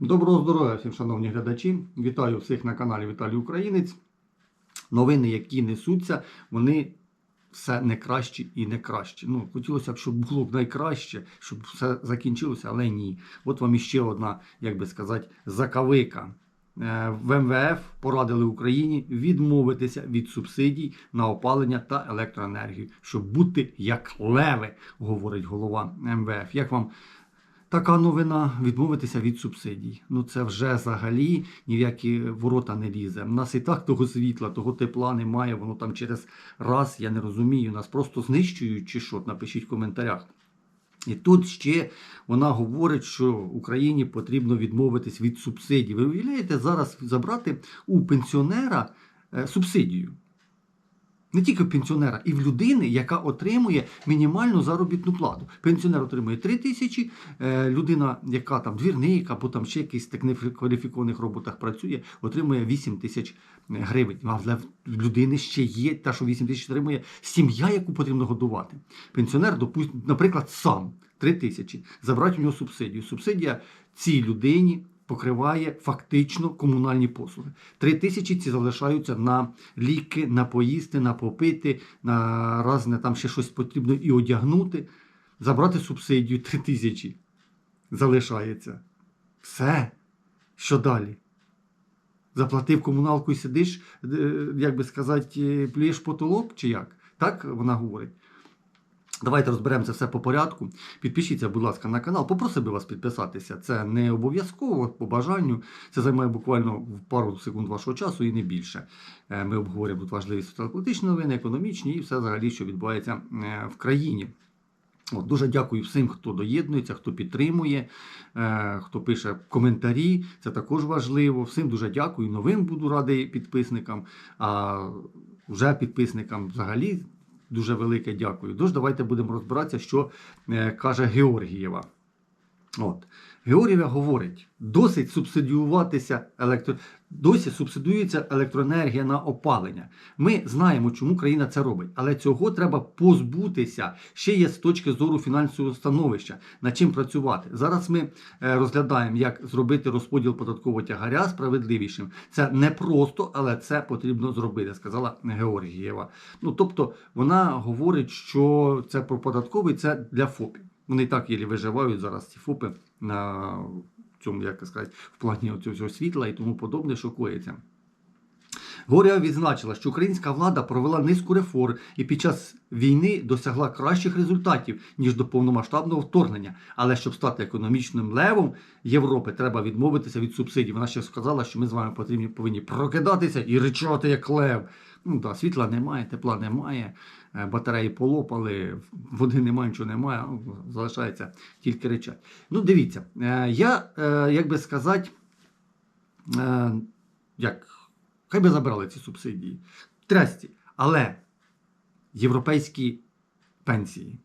Доброго здоров'я всім, шановні глядачі. Вітаю всіх на каналі Віталій Українець. Новини, які несуться, вони все не кращі і не кращі. Ну, хотілося б, щоб було б найкраще, щоб все закінчилося, але ні. От вам іще одна, як би сказати, закавика. Е, В МВФ порадили Україні відмовитися від субсидій на опалення та електроенергію, щоб бути як леви, говорить голова МВФ. Як вам Така новина відмовитися від субсидій. Ну це вже взагалі ні в які ворота не лізе. У нас і так того світла, того тепла немає. Воно там через раз, я не розумію, нас просто знищують чи що. Напишіть в коментарях. І тут ще вона говорить, що Україні потрібно відмовитись від субсидій. Ви уявляєте зараз забрати у пенсіонера е, субсидію. Не тільки в пенсіонера, і в людини, яка отримує мінімальну заробітну плату. Пенсіонер отримує 3 тисячі, е, людина, яка там двірник або там ще якийсь так некваліфікованих роботах працює, отримує 8 тисяч гривень. Але в людини ще є та, що 8 тисяч отримує сім'я, яку потрібно годувати. Пенсіонер, допустим, наприклад, сам 3 тисячі, забрати у нього субсидію. Субсидія цій людині покриває фактично комунальні послуги. Три тисячі ці залишаються на ліки, на поїсти, на попити, на разне там ще щось потрібно і одягнути. Забрати субсидію три тисячі залишається. Все. Що далі? Заплатив комуналку і сидиш, е, як би сказати, плюєш потолок чи як? Так вона говорить. Давайте розберемося все по порядку. Підпишіться, будь ласка, на канал. Попросив би вас підписатися. Це не обов'язково по бажанню. Це займає буквально пару секунд вашого часу і не більше. Е, Ми обговорюємо тут важливі соціально-політичні новини, економічні і все взагалі, що відбувається е, в країні. От, дуже дякую всім, хто доєднується, хто підтримує, е, хто пише коментарі. Це також важливо. Всім дуже дякую. Новим буду радий підписникам. А вже підписникам взагалі дуже велике дякую. Тож давайте будемо розбиратися, що е, каже Георгієва. От. Георгієва говорить, досить субсидіюватися електро... досі субсидіюється електроенергія на опалення. Ми знаємо, чому країна це робить, але цього треба позбутися. Ще є з точки зору фінансового становища, над чим працювати. Зараз ми е, розглядаємо, як зробити розподіл податкового тягаря справедливішим. Це не просто, але це потрібно зробити, сказала Георгієва. Ну тобто вона говорить, що це про податковий, це для ФОПів. Вони так єлі виживають зараз ці ФОПи на цьому, як сказати, в плані цього світла і тому подобне, що коїться. Горя відзначила, що українська влада провела низку реформ і під час війни досягла кращих результатів, ніж до повномасштабного вторгнення. Але щоб стати економічним левом Європи, треба відмовитися від субсидій. Вона ще сказала, що ми з вами потрібні повинні прокидатися і ричати як лев. Ну да, світла немає, тепла немає, е, батареї полопали, води немає, нічого немає, залишається тільки речать. Ну, дивіться, е, я, е, як би сказати, як, хай би забрали ці субсидії. Трясті. Але європейські пенсії,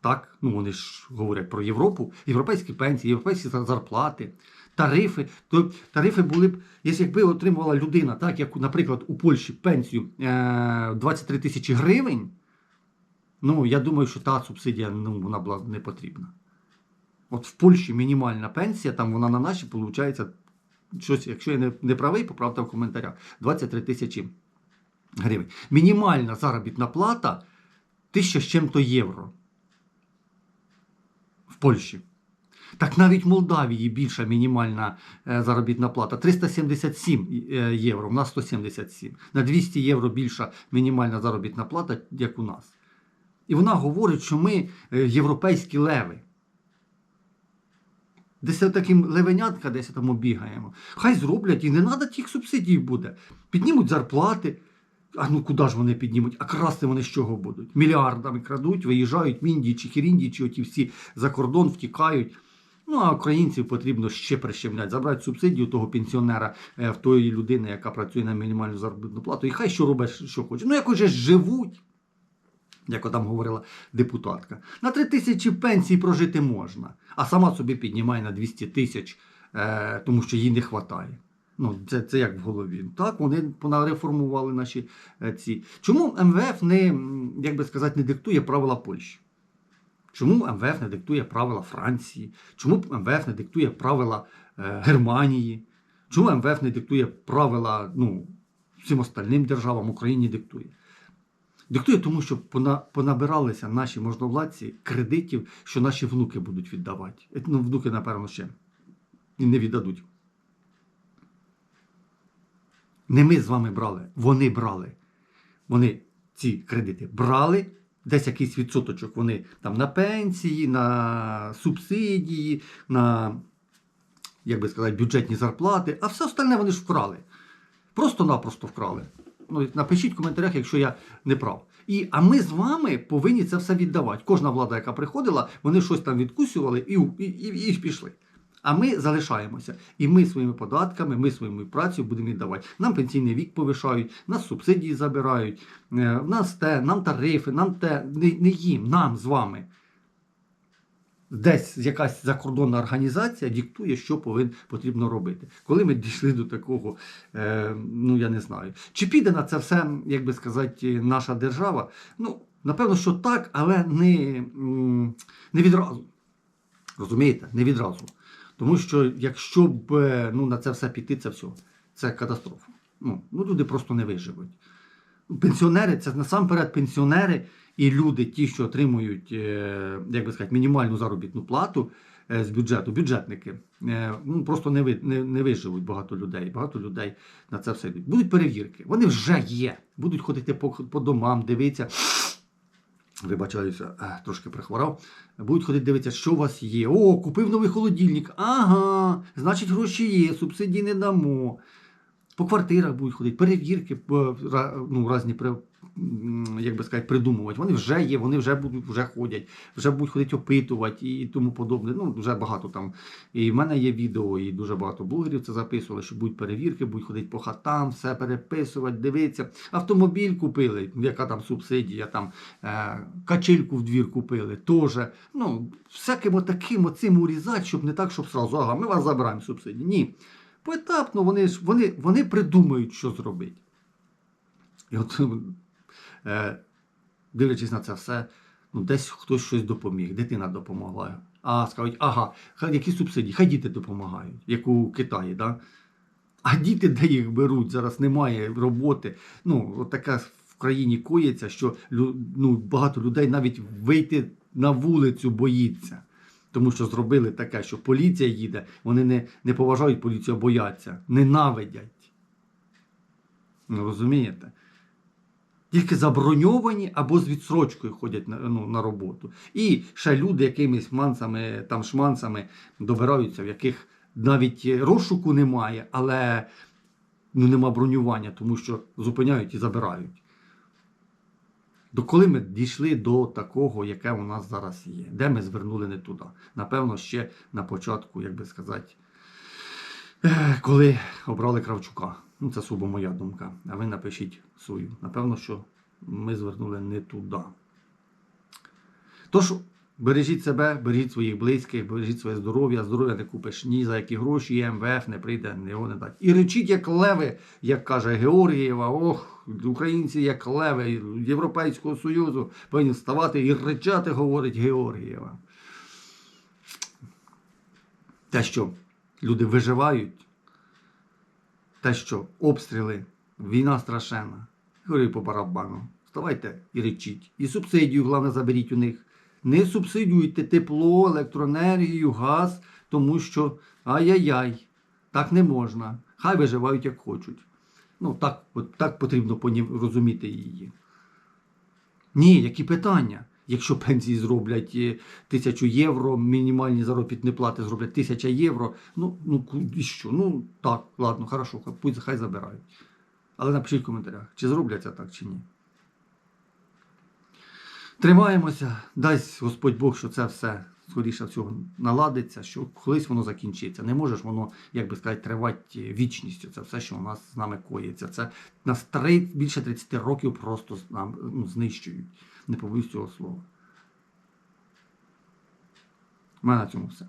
так, ну вони ж говорять про Європу, європейські пенсії, європейські зарплати, тарифи. То тарифи були б, якби отримувала людина, так, як, наприклад, у Польщі пенсію е, 23 тисячі гривень, ну, я думаю, що та субсидія ну, вона була не потрібна. От в Польщі мінімальна пенсія, там вона на наші, виходить, щось, якщо я не, не правий, поправте в коментарях, 23 тисячі гривень. Мінімальна заробітна плата 1000 з чим-то євро в Польщі. Так навіть в Молдавії більша мінімальна е, заробітна плата 377 е, євро, у нас 177. На 200 євро більша мінімальна заробітна плата, як у нас. І вона говорить, що ми е, європейські леви. Десь таким левенятка, десь там бігаємо. Хай зроблять і не треба тих субсидій буде. Піднімуть зарплати. А ну куди ж вони піднімуть? А красти вони з чого будуть? Мільярдами крадуть, виїжджають міндії чи хіріндії, чи оті всі за кордон втікають. Ну, а українців потрібно ще прищемляти, забрати субсидію того пенсіонера е, в тої людини, яка працює на мінімальну заробітну плату, і хай що робить, що хоче. Ну, якось же живуть, як там говорила депутатка. На 3 тисячі пенсій прожити можна, а сама собі піднімає на 200 тисяч, е, тому що їй не вистачає. Ну, це, це як в голові. Так, вони реформували наші е, ці. Чому МВФ не, як би сказати, не диктує правила Польщі? Чому МВФ не диктує правила Франції? Чому МВФ не диктує правила е, Германії? Чому МВФ не диктує правила ну, всім остальним державам, Україні диктує? Диктує тому, що понабиралися наші можновладці кредитів, що наші внуки будуть віддавати. Е, Ну, внуки, напевно, ще не віддадуть. Не ми з вами брали, вони брали. Вони ці кредити брали, десь якийсь відсоточок вони там на пенсії, на субсидії, на, як би сказати, бюджетні зарплати, а все остальне вони ж вкрали. Просто-напросто вкрали. Ну, напишіть в коментарях, якщо я не прав. І, а ми з вами повинні це все віддавати. Кожна влада, яка приходила, вони щось там відкусювали і, і, і, і пішли. А ми залишаємося. І ми своїми податками, ми своєю працею будемо віддавати. Нам пенсійний вік повишають, нас субсидії забирають, е, нас те, нам тарифи, нам те, не, не їм, нам з вами. Десь якась закордонна організація диктує, що повин, потрібно робити. Коли ми дійшли до такого, е, ну я не знаю. Чи піде на це все, як би сказати, наша держава? Ну, напевно, що так, але не, не відразу. Розумієте? Не відразу. Тому що якщо б е, ну, на це все піти, це все. Це катастрофа. Ну, ну люди просто не виживуть. Пенсіонери це насамперед пенсіонери і люди, ті, що отримують, е, як би сказати, мінімальну заробітну плату е, з бюджету, бюджетники, е, ну, просто не, ви, не, не виживуть багато людей. Багато людей на це все йдуть. Будуть перевірки, вони вже є. Будуть ходити по, по домам, дивитися. Вибачаюся, трошки прихворав. Будуть ходити дивитися, що у вас є. О, купив новий холодильник. Ага, значить, гроші є, субсидії не дамо. По квартирах будуть ходити, перевірки ну, різні як би сказати, придумувати. Вони вже є, вони вже будуть вже ходять, вже будуть ходити опитувати і тому подобне. Ну, вже багато там. І в мене є відео, і дуже багато блогерів це записували, що будуть перевірки, будуть ходити по хатам, все переписувати, дивитися. Автомобіль купили, яка там субсидія, там е, качельку в двір купили, теж. Ну, всяким отаким оцим урізати, щоб не так, щоб сразу, ага, ми вас забираємо субсидії. Ні. Поетапно вони ж вони, вони придумають, що зробити. І от, е, дивлячись на це все, ну, десь хтось щось допоміг, дитина допомогла. А скажуть, ага, які субсидії, хай діти допомагають, як у Китаї. Да? А діти, де їх беруть, зараз немає роботи. Ну, от таке в країні коїться, що ну, багато людей навіть вийти на вулицю боїться. Тому що зробили таке, що поліція їде, вони не, не поважають поліцію, а бояться, ненавидять. Ну, розумієте? Тільки заброньовані або з відсрочкою ходять на, ну, на роботу. І ще люди якимись мансами, там шмансами добираються, в яких навіть розшуку немає, але ну, нема бронювання, тому що зупиняють і забирають. До коли ми дійшли до такого, яке у нас зараз є, де ми звернули не туди. Напевно, ще на початку, як би сказати, е, коли обрали Кравчука. Ну, це суба моя думка. А ви напишіть свою. Напевно, що ми звернули не туди. Тож, бережіть себе, бережіть своїх близьких, бережіть своє здоров'я. Здоров'я не купиш ні за які гроші, і МВФ не прийде, його не дасть. І речіть, як леви, як каже Георгієва, ох, українці, як леви Європейського Союзу повинні вставати і речати, говорить Георгієва. Те, що люди виживають, те, що обстріли, війна страшенна. Говорю по барабану. Вставайте і речіть. І субсидію, головне, заберіть у них. Не субсидіюйте тепло, електроенергію, газ, тому що ай-яй-яй, так не можна. Хай виживають як хочуть. Ну, так, от, так потрібно розуміти її. Ні, які питання? Якщо пенсії зроблять е, тисячу євро, мінімальні заробітні плати зроблять тисяча євро, ну, ну і що? Ну так, ладно, хорошо, пусть хай забирають. Але напишіть в коментарях, чи зроблять це так, чи ні. Тримаємося, дасть Господь Бог, що це все скоріше всього наладиться, що колись воно закінчиться. Не може ж воно, як би сказати, тривати вічністю. Це все, що у нас з нами коїться. Це нас 3, більше 30 років просто нам ну, знищують. Не побоюсь цього слова. У мене на цьому все.